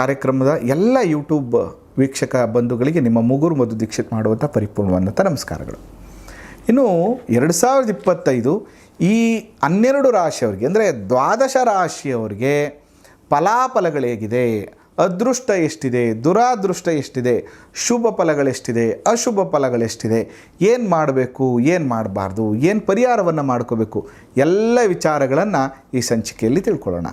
ಕಾರ್ಯಕ್ರಮದ ಎಲ್ಲ ಯೂಟ್ಯೂಬ್ ವೀಕ್ಷಕ ಬಂಧುಗಳಿಗೆ ನಿಮ್ಮ ಮುಗುರು ಮಧು ದೀಕ್ಷಿತ್ ಮಾಡುವಂಥ ಪರಿಪೂರ್ಣವಾದಂಥ ನಮಸ್ಕಾರಗಳು. ಇನ್ನು ಎರಡು ಸಾವಿರದ ಇಪ್ಪತ್ತೈದು ಈ ಹನ್ನೆರಡು ರಾಶಿಯವರಿಗೆ, ಅಂದರೆ ದ್ವಾದಶ ರಾಶಿಯವರಿಗೆ ಫಲಾಫಲಗಳು ಹೇಗಿದೆ? ಅದೃಷ್ಟ ಎಷ್ಟಿದೆ? ದುರಾದೃಷ್ಟ ಎಷ್ಟಿದೆ? ಶುಭ ಫಲಗಳೆಷ್ಟಿದೆ ಅಶುಭ ಫಲಗಳೆಷ್ಟಿದೆ ಏನು ಮಾಡಬೇಕು? ಏನು ಮಾಡಬಾರ್ದು? ಏನು ಪರಿಹಾರವನ್ನು ಮಾಡ್ಕೋಬೇಕು? ಎಲ್ಲ ವಿಚಾರಗಳನ್ನು ಈ ಸಂಚಿಕೆಯಲ್ಲಿ ತಿಳ್ಕೊಳ್ಳೋಣ.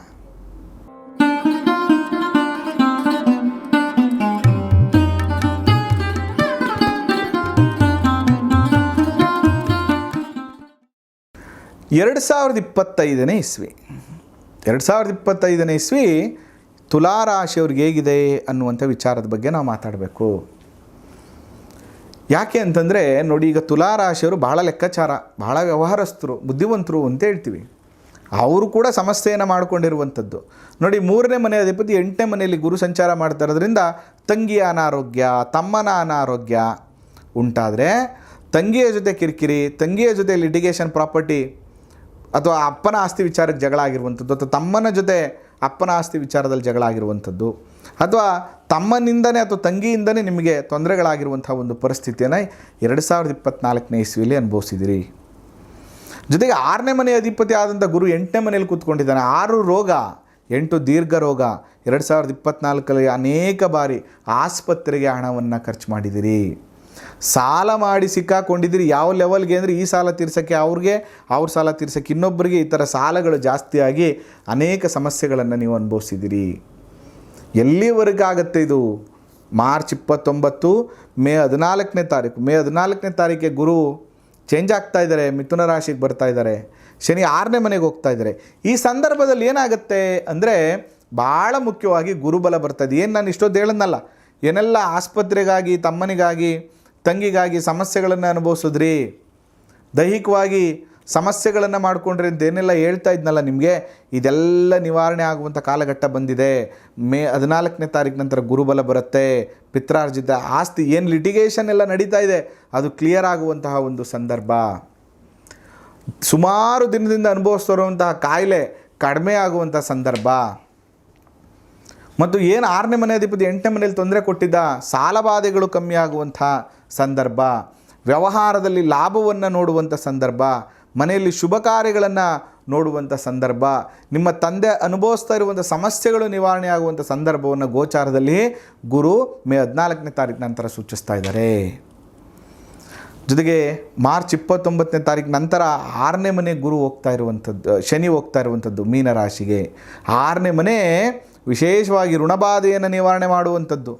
ಎರಡು ಸಾವಿರದ ಇಪ್ಪತ್ತೈದನೇ ಇಸ್ವಿ. ಎರಡು ಸಾವಿರದ ಇಪ್ಪತ್ತೈದನೇ ಇಸ್ವಿ ತುಲಾರಾಶಿಯವ್ರಿಗೆ ಹೇಗಿದೆ ಅನ್ನುವಂಥ ವಿಚಾರದ ಬಗ್ಗೆ ನಾವು ಮಾತಾಡಬೇಕು. ಯಾಕೆ ಅಂತಂದರೆ ನೋಡಿ, ಈಗ ತುಲಾರಾಶಿಯವರು ಬಹಳ ಲೆಕ್ಕಾಚಾರ, ಬಹಳ ವ್ಯವಹಾರಸ್ಥರು, ಬುದ್ಧಿವಂತರು ಅಂತ ಹೇಳ್ತೀವಿ. ಅವರು ಕೂಡ ಸಮಸ್ಯೆಯನ್ನು ಮಾಡಿಕೊಂಡಿರುವಂಥದ್ದು. ನೋಡಿ, ಮೂರನೇ ಮನೆ ಅಧಿಪತಿ, ಎಂಟನೇ ಮನೆಯಲ್ಲಿ ಗುರು ಸಂಚಾರ ಮಾಡ್ತಾ ಇರೋದ್ರಿಂದ ತಂಗಿಯ ಅನಾರೋಗ್ಯ, ತಮ್ಮನ ಅನಾರೋಗ್ಯ ಉಂಟಾದರೆ ತಂಗಿಯ ಜೊತೆ ಕಿರಿಕಿರಿ, ತಂಗಿಯ ಜೊತೆ ಲಿಟಿಗೇಷನ್ ಪ್ರಾಪರ್ಟಿ ಅಥವಾ ಅಪ್ಪನ ಆಸ್ತಿ ವಿಚಾರಕ್ಕೆ ಜಗಳ ಆಗಿರುವಂಥದ್ದು ಅಥವಾ ತಮ್ಮನ ಜೊತೆ ಅಪ್ಪನ ಆಸ್ತಿ ವಿಚಾರದಲ್ಲಿ ಜಗಳ ಆಗಿರುವಂಥದ್ದು ಅಥವಾ ತಮ್ಮನಿಂದನೇ ಅಥವಾ ತಂಗಿಯಿಂದನೇ ನಿಮಗೆ ತೊಂದರೆಗಳಾಗಿರುವಂಥ ಒಂದು ಪರಿಸ್ಥಿತಿಯನ್ನು ಎರಡು ಸಾವಿರದ ಇಪ್ಪತ್ತ್ನಾಲ್ಕನೇ ಇಸ್ವಿಯಲ್ಲಿ ಅನುಭವಿಸಿದಿರಿ. ಜೊತೆಗೆ ಆರನೇ ಮನೆ ಅಧಿಪತಿ ಆದಂಥ ಗುರು ಎಂಟನೇ ಮನೆಯಲ್ಲಿ ಕೂತ್ಕೊಂಡಿದ್ದಾನೆ. ಆರು ರೋಗ, ಎಂಟು ದೀರ್ಘ ರೋಗ ಎರಡು ಸಾವಿರದ ಇಪ್ಪತ್ತ್ನಾಲ್ಕರಲ್ಲಿ ಅನೇಕ ಬಾರಿ ಆಸ್ಪತ್ರೆಗೆ ಹಣವನ್ನು ಖರ್ಚು ಮಾಡಿದಿರಿ. ಸಾಲ ಮಾಡಿ ಸಿಕ್ಕಾಕೊಂಡಿದ್ದೀರಿ, ಯಾವ ಲೆವೆಲ್ಗೆ ಅಂದರೆ ಈ ಸಾಲ ತೀರ್ಸೋಕ್ಕೆ ಅವ್ರಿಗೆ, ಅವ್ರ ಸಾಲ ತೀರ್ಸೋಕ್ಕೆ ಇನ್ನೊಬ್ಬರಿಗೆ ಈ ಥರ ಸಾಲಗಳು ಜಾಸ್ತಿಯಾಗಿ ಅನೇಕ ಸಮಸ್ಯೆಗಳನ್ನು ನೀವು ಅನುಭವಿಸಿದ್ದೀರಿ. ಎಲ್ಲಿವರೆಗಾಗತ್ತೆ ಇದು? ಮಾರ್ಚ್ ಇಪ್ಪತ್ತೊಂಬತ್ತು, ಮೇ ಹದಿನಾಲ್ಕನೇ ತಾರೀಕು. ಮೇ ಹದಿನಾಲ್ಕನೇ ತಾರೀಕಿಗೆ ಗುರು ಚೇಂಜ್ ಆಗ್ತಾ ಇದ್ದಾರೆ, ಮಿಥುನ ರಾಶಿಗೆ ಬರ್ತಾ ಇದ್ದಾರೆ, ಶನಿ ಆರನೇ ಮನೆಗೆ ಹೋಗ್ತಾ ಇದ್ದಾರೆ. ಈ ಸಂದರ್ಭದಲ್ಲಿ ಏನಾಗುತ್ತೆ ಅಂದರೆ ಭಾಳ ಮುಖ್ಯವಾಗಿ ಗುರುಬಲ ಬರ್ತದೆ ಏನು ನಾನು ಇಷ್ಟೊತ್ತು ಹೇಳದ್ನಲ್ಲ ಏನೆಲ್ಲ ಆಸ್ಪತ್ರೆಗಾಗಿ, ತಮ್ಮನಿಗಾಗಿ ತಂಗಿಗಾಗಿ ಸಮಸ್ಯೆಗಳನ್ನು ಅನುಭವಿಸಿದ್ರಿ? ದೈಹಿಕವಾಗಿ ಸಮಸ್ಯೆಗಳನ್ನು ಮಾಡಿಕೊಂಡ್ರಿ ಅಂತೇನೆಲ್ಲ ಹೇಳ್ತಾ ಇದ್ನಲ್ಲ ನಿಮಗೆ? ಇದೆಲ್ಲ ನಿವಾರಣೆ ಆಗುವಂಥ ಕಾಲಘಟ್ಟ ಬಂದಿದೆ. ಮೇ ಹದಿನಾಲ್ಕನೇ ತಾರೀಕು ನಂತರ ಗುರುಬಲ ಬರುತ್ತೆ. ಪಿತ್ರಾರ್ಜಿತ ಆಸ್ತಿ ಏನು ಲಿಟಿಗೇಷನ್ ಎಲ್ಲ ನಡೀತಾ ಇದೆ, ಅದು ಕ್ಲಿಯರ್ ಆಗುವಂತಹ ಒಂದು ಸಂದರ್ಭ. ಸುಮಾರು ದಿನದಿಂದ ಅನುಭವಿಸ್ತಿರುವಂತಹ ಕಾಯಿಲೆ ಕಡಿಮೆ ಆಗುವಂಥ ಸಂದರ್ಭ. ಮತ್ತು ಏನು ಆರನೇ ಮನೆ ಅಧಿಪತಿ ಎಂಟನೇ ಮನೆಯಲ್ಲಿ ತೊಂದರೆ ಕೊಟ್ಟಿದ್ದ ಸಾಲಬಾಧೆಗಳು ಕಮ್ಮಿ ಆಗುವಂಥ ಸಂದರ್ಭ. ವ್ಯವಹಾರದಲ್ಲಿ ಲಾಭವನ್ನು ನೋಡುವಂಥ ಸಂದರ್ಭ. ಮನೆಯಲ್ಲಿ ಶುಭ ಕಾರ್ಯಗಳನ್ನು ನೋಡುವಂಥ ಸಂದರ್ಭ. ನಿಮ್ಮ ತಂದೆ ಅನುಭವಿಸ್ತಾ ಇರುವಂಥ ಸಮಸ್ಯೆಗಳು ನಿವಾರಣೆ ಆಗುವಂಥ ಸಂದರ್ಭವನ್ನು ಗೋಚಾರದಲ್ಲಿ ಗುರು ಮೇ ಹದಿನಾಲ್ಕನೇ ತಾರೀಕು ನಂತರ ಸೂಚಿಸ್ತಾ ಇದ್ದಾರೆ. ಜೊತೆಗೆ ಮಾರ್ಚ್ ಇಪ್ಪತ್ತೊಂಬತ್ತನೇ ತಾರೀಕು ನಂತರ ಆರನೇ ಮನೆ ಗುರು ಹೋಗ್ತಾ ಇರುವಂಥದ್ದು ಶನಿ ಹೋಗ್ತಾ ಇರುವಂಥದ್ದು ಮೀನರಾಶಿಗೆ ಆರನೇ ಮನೆ ವಿಶೇಷವಾಗಿ ಋಣಬಾಧೆಯನ್ನು ನಿವಾರಣೆ ಮಾಡುವಂಥದ್ದು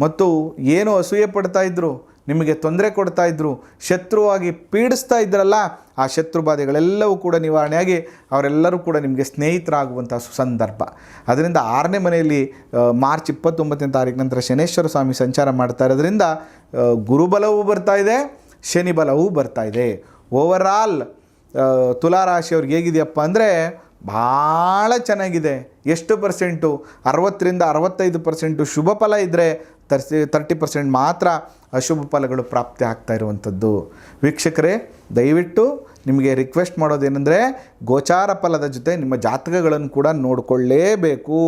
ಮತ್ತು ಏನು ಅಸೂಯೆ ಪಡ್ತಾ ಇದ್ದರು ನಿಮಗೆ ತೊಂದರೆ ಕೊಡ್ತಾ ಇದ್ದರು ಶತ್ರುವಾಗಿ ಪೀಡಿಸ್ತಾ ಇದ್ರಲ್ಲ, ಆ ಶತ್ರು ಬಾಧೆಗಳೆಲ್ಲವೂ ಕೂಡ ನಿವಾರಣೆಯಾಗಿ ಅವರೆಲ್ಲರೂ ಕೂಡ ನಿಮಗೆ ಸ್ನೇಹಿತರಾಗುವಂಥ ಸಂದರ್ಭ ಅದರಿಂದ ಆರನೇ ಮನೆಯಲ್ಲಿ ಮಾರ್ಚ್ ಇಪ್ಪತ್ತೊಂಬತ್ತನೇ ತಾರೀಕು ನಂತರ ಶನೇಶ್ವರ ಸ್ವಾಮಿ ಸಂಚಾರ ಮಾಡ್ತಾ ಇರೋದ್ರಿಂದ ಗುರುಬಲವೂ ಬರ್ತಾ ಇದೆ, ಶನಿಬಲವೂ ಬರ್ತಾ ಇದೆ. ಓವರಾಲ್ ತುಲಾರಾಶಿಯವ್ರಿಗೆ ಹೇಗಿದೆಯಪ್ಪ ಅಂದರೆ, ಭಾಳ ಚೆನ್ನಾಗಿದೆ. ಎಷ್ಟು ಪರ್ಸೆಂಟು ಅರವತ್ತರಿಂದ ಅರವತ್ತೈದು ಪರ್ಸೆಂಟು ಶುಭ ಫಲ ಇದ್ದರೆ ತರ್ಸಿ ತರ್ಟಿ ಪರ್ಸೆಂಟ್ ಮಾತ್ರ ಅಶುಭ ಫಲಗಳು ಪ್ರಾಪ್ತಿ ಆಗ್ತಾ ಇರುವಂಥದ್ದು. ವೀಕ್ಷಕರೇ, ದಯವಿಟ್ಟು ನಿಮಗೆ ರಿಕ್ವೆಸ್ಟ್ ಮಾಡೋದೇನೆಂದರೆ ಗೋಚಾರ ಫಲದ ಜೊತೆ ನಿಮ್ಮ ಜಾತಕಗಳನ್ನು ಕೂಡ ನೋಡಿಕೊಳ್ಳೇಬೇಕು.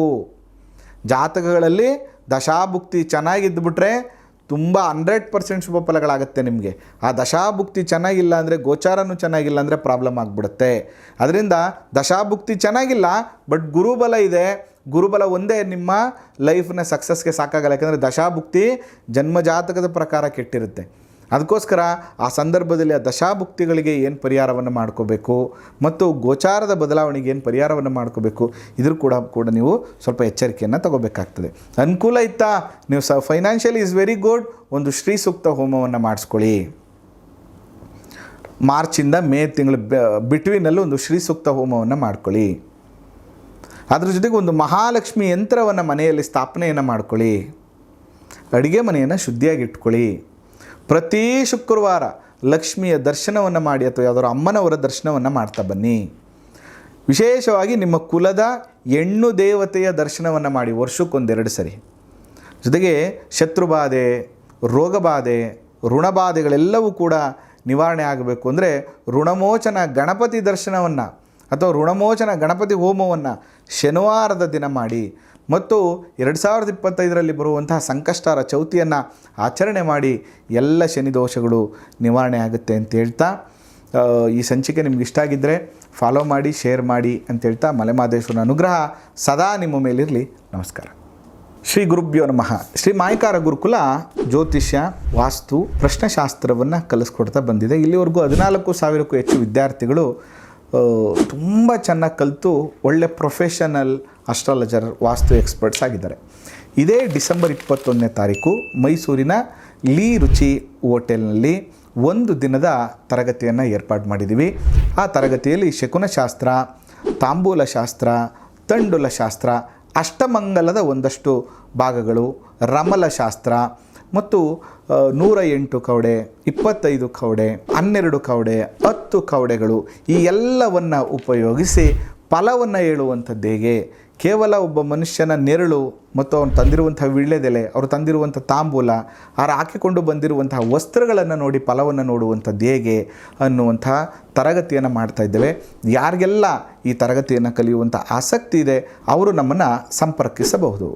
ಜಾತಕಗಳಲ್ಲಿ ದಶಾಭುಕ್ತಿ ಚೆನ್ನಾಗಿದ್ದುಬಿಟ್ರೆ ತುಂಬ ಹಂಡ್ರೆಡ್ ಪರ್ಸೆಂಟ್ ಶುಭ ಫಲಗಳಾಗುತ್ತೆ ನಿಮಗೆ. ಆ ದಶಾಭುಕ್ತಿ ಚೆನ್ನಾಗಿಲ್ಲ ಅಂದರೆ ಗೋಚಾರನೂ ಚೆನ್ನಾಗಿಲ್ಲ ಅಂದರೆ ಪ್ರಾಬ್ಲಮ್ ಆಗಿಬಿಡುತ್ತೆ. ಅದರಿಂದ ದಶಾಭುಕ್ತಿ ಚೆನ್ನಾಗಿಲ್ಲ, ಬಟ್ ಗುರುಬಲ ಇದೆ. ಗುರುಬಲ ಒಂದೇ ನಿಮ್ಮ ಲೈಫ್ನ ಸಕ್ಸಸ್ಗೆ ಸಾಕಾಗಲ್ಲ. ಯಾಕಂದರೆ ದಶಾಭುಕ್ತಿ ಜನ್ಮಜಾತಕದ ಪ್ರಕಾರ ಕೆಟ್ಟಿರುತ್ತೆ. ಅದಕ್ಕೋಸ್ಕರ ಆ ಸಂದರ್ಭದಲ್ಲಿ ಆ ದಶಾಭುಕ್ತಿಗಳಿಗೆ ಏನು ಪರಿಹಾರವನ್ನು ಮಾಡ್ಕೋಬೇಕು ಮತ್ತು ಗೋಚಾರದ ಬದಲಾವಣೆಗೆ ಏನು ಪರಿಹಾರವನ್ನು ಮಾಡ್ಕೋಬೇಕು, ಇದ್ರ ಕೂಡ ಕೂಡ ನೀವು ಸ್ವಲ್ಪ ಎಚ್ಚರಿಕೆಯನ್ನು ತಗೋಬೇಕಾಗ್ತದೆ. ಅನುಕೂಲ ಇತ್ತಾ? ನೀವು ಸ ಫೈನಾನ್ಷಿಯಲಿ ಇಸ್ ವೆರಿ ಗುಡ್ ಒಂದು ಶ್ರೀ ಸೂಕ್ತ ಹೋಮವನ್ನು ಮಾಡಿಸ್ಕೊಳ್ಳಿ. ಮಾರ್ಚಿಂದ ಮೇ ತಿಂಗಳು ಬಿಟ್ವೀನಲ್ಲಿ ಒಂದು ಶ್ರೀ ಸೂಕ್ತ ಹೋಮವನ್ನು ಮಾಡ್ಕೊಳ್ಳಿ. ಅದ್ರ ಜೊತೆಗೆ ಒಂದು ಮಹಾಲಕ್ಷ್ಮಿ ಯಂತ್ರವನ್ನು ಮನೆಯಲ್ಲಿ ಸ್ಥಾಪನೆಯನ್ನು ಮಾಡ್ಕೊಳ್ಳಿ. ಅಡುಗೆ ಮನೆಯನ್ನು ಶುದ್ಧಿಯಾಗಿ ಇಟ್ಕೊಳ್ಳಿ. ಪ್ರತಿ ಶುಕ್ರವಾರ ಲಕ್ಷ್ಮಿಯ ದರ್ಶನವನ್ನು ಮಾಡಿ ಅಥವಾ ಯಾವುದಾದ್ರು ಅಮ್ಮನವರ ದರ್ಶನವನ್ನು ಮಾಡ್ತಾ ಬನ್ನಿ. ವಿಶೇಷವಾಗಿ ನಿಮ್ಮ ಕುಲದ ಹೆಣ್ಣು ದೇವತೆಯ ದರ್ಶನವನ್ನು ಮಾಡಿ ವರ್ಷಕ್ಕೊಂದೆರಡು ಸರಿ. ಜೊತೆಗೆ ಶತ್ರುಬಾಧೆ, ರೋಗಬಾಧೆ, ಋಣಬಾಧೆಗಳೆಲ್ಲವೂ ಕೂಡ ನಿವಾರಣೆ ಆಗಬೇಕು. ಅಂದರೆ ಋಣಮೋಚನ ಗಣಪತಿ ದರ್ಶನವನ್ನು ಅಥವಾ ಋಣಮೋಚನ ಗಣಪತಿ ಹೋಮವನ್ನು ಶನಿವಾರದ ದಿನ ಮಾಡಿ ಮತ್ತು ಎರಡು ಸಾವಿರದ ಇಪ್ಪತ್ತೈದರಲ್ಲಿ ಬರುವಂತಹ ಸಂಕಷ್ಟಾರ ಚೌತಿಯನ್ನು ಆಚರಣೆ ಮಾಡಿ ಎಲ್ಲ ಶನಿ ದೋಷಗಳು ನಿವಾರಣೆ ಆಗುತ್ತೆ ಅಂತ ಹೇಳ್ತಾ ಈ ಸಂಚಿಕೆ ನಿಮ್ಗೆ ಇಷ್ಟ ಆಗಿದ್ದರೆ ಫಾಲೋ ಮಾಡಿ ಶೇರ್ ಮಾಡಿ ಅಂತ ಹೇಳ್ತಾ ಮಲೆಮಾದೇಶ್ವರನ ಅನುಗ್ರಹ ಸದಾ ನಿಮ್ಮ ಮೇಲಿರಲಿ. ನಮಸ್ಕಾರ. ಶ್ರೀ ಗುರುಭ್ಯೋ ನಮಃ. ಶ್ರೀ ಮಾಯಕಾರ ಗುರುಕುಲ ಜ್ಯೋತಿಷ್ಯ, ವಾಸ್ತು, ಪ್ರಶ್ನಶಾಸ್ತ್ರವನ್ನು ಕಲಿಸ್ಕೊಡ್ತಾ ಬಂದಿದೆ. ಇಲ್ಲಿವರೆಗೂ ಹದಿನಾಲ್ಕು ಸಾವಿರಕ್ಕೂ ಹೆಚ್ಚು ವಿದ್ಯಾರ್ಥಿಗಳು ತುಂಬ ಚೆನ್ನಾಗಿ ಕಲಿತು ಒಳ್ಳೆ ಪ್ರೊಫೆಷನಲ್ ಅಸ್ಟ್ರಾಲಜರ್ ವಾಸ್ತು ಎಕ್ಸ್ಪರ್ಟ್ಸ್ ಆಗಿದ್ದಾರೆ. ಇದೇ ಡಿಸೆಂಬರ್ ಇಪ್ಪತ್ತೊಂದನೇ ತಾರೀಕು ಮೈಸೂರಿನ ಲೀ ರುಚಿ ಹೋಟೆಲ್ನಲ್ಲಿ ಒಂದು ದಿನದ ತರಗತಿಯನ್ನು ಏರ್ಪಾಡು ಮಾಡಿದ್ದೀವಿ ಆ ತರಗತಿಯಲ್ಲಿ ಶಕುನಶಾಸ್ತ್ರ ತಾಂಬೂಲ ಶಾಸ್ತ್ರ ತಂಡುಲ ಶಾಸ್ತ್ರ ಅಷ್ಟಮಂಗಲದ ಒಂದಷ್ಟು ಭಾಗಗಳು ರಮಲ ಶಾಸ್ತ್ರ ಮತ್ತು ನೂರ ಎಂಟು ಕವಡೆ, ಇಪ್ಪತ್ತೈದು ಕವಡೆ, ಹನ್ನೆರಡು ಕವಡೆ, ಹತ್ತು ಕವಡೆಗಳು ಈ ಎಲ್ಲವನ್ನು ಉಪಯೋಗಿಸಿ ಫಲವನ್ನು ಹೇಳುವಂಥದ್ದು ಹೇಗೆ? ಕೇವಲ ಒಬ್ಬ ಮನುಷ್ಯನ ನೆರಳು ಮತ್ತು ಅವನು ತಂದಿರುವಂಥ ವಿಳ್ಳೆದೆಲೆ ಅವರು ತಂದಿರುವಂಥ ತಾಂಬೂಲ ಅವರು ಹಾಕಿಕೊಂಡು ಬಂದಿರುವಂತಹ ವಸ್ತ್ರಗಳನ್ನು ನೋಡಿ ಫಲವನ್ನು ನೋಡುವಂಥದ್ದು ಹೇಗೆ ಅನ್ನುವಂಥ ತರಗತಿಯನ್ನು ಮಾಡ್ತಾ ಇದ್ದೇವೆ. ಯಾರಿಗೆಲ್ಲ ಈ ತರಗತಿಯನ್ನು ಕಲಿಯುವಂಥ ಆಸಕ್ತಿ ಇದೆ, ಅವರು ನಮ್ಮನ್ನು ಸಂಪರ್ಕಿಸಬಹುದು.